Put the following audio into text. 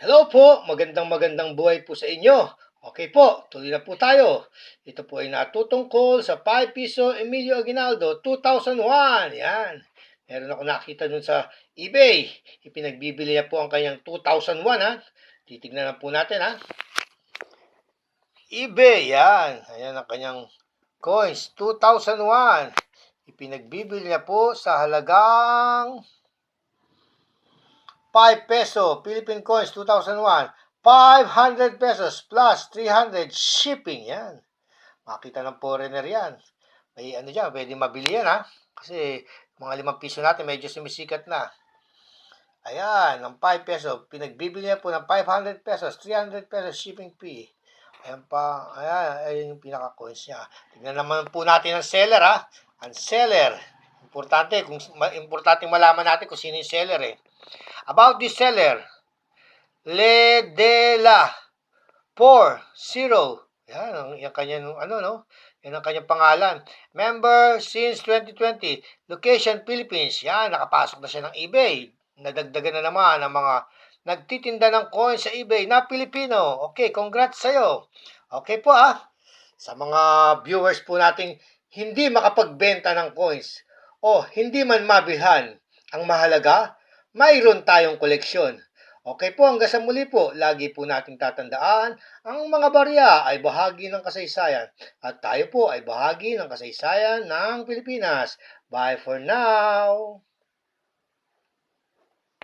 Hello po, magandang magandang buhay po sa inyo. Okay po, tuloy na po tayo. Ito po ay natutungkol sa 5 piso Emilio Aguinaldo 2001. Yan. Meron ako nakita dun sa eBay. Ipinagbibili niya po ang kanyang 2001 ha. Titignan na po natin ha. eBay, yan. Ayan ang kanyang coins 2001. Ipinagbibili niya po sa halagang 5 peso, Philippine coins 2001. 500 pesos plus 300 shipping. Yan. Makita ng foreigner yan. May ano dyan, pwede mabili yan ha. Kasi mga 5 piso natin medyo sumisikat na. Ayan, ng 5 peso. Pinagbibili niya po ng 500 pesos, 300 pesos shipping fee. Ayan pa, ayan, ayan yung pinaka-coins niya. Tingnan naman po natin ang seller ha. Ang seller. Importante, kung importante malaman natin kung sino yung seller eh. About this seller, Ledela 40. Yan, yung kanya ano no? Yan ang kanyang pangalan. Member since 2020. Location Philippines. Yan, nakapasok na siya ng eBay. Nadagdagan na naman ang mga nagtitinda ng coins sa eBay na Pilipino. Okay, congrats sa'yo. Okay po ah. Sa mga viewers po nating hindi makapagbenta ng coins o hindi man mabilhan, ang mahalaga, mayroon tayong koleksyon. Okay po, hanggang sa muli po, lagi po nating tatandaan, ang mga barya ay bahagi ng kasaysayan at tayo po ay bahagi ng kasaysayan ng Pilipinas. Bye for now!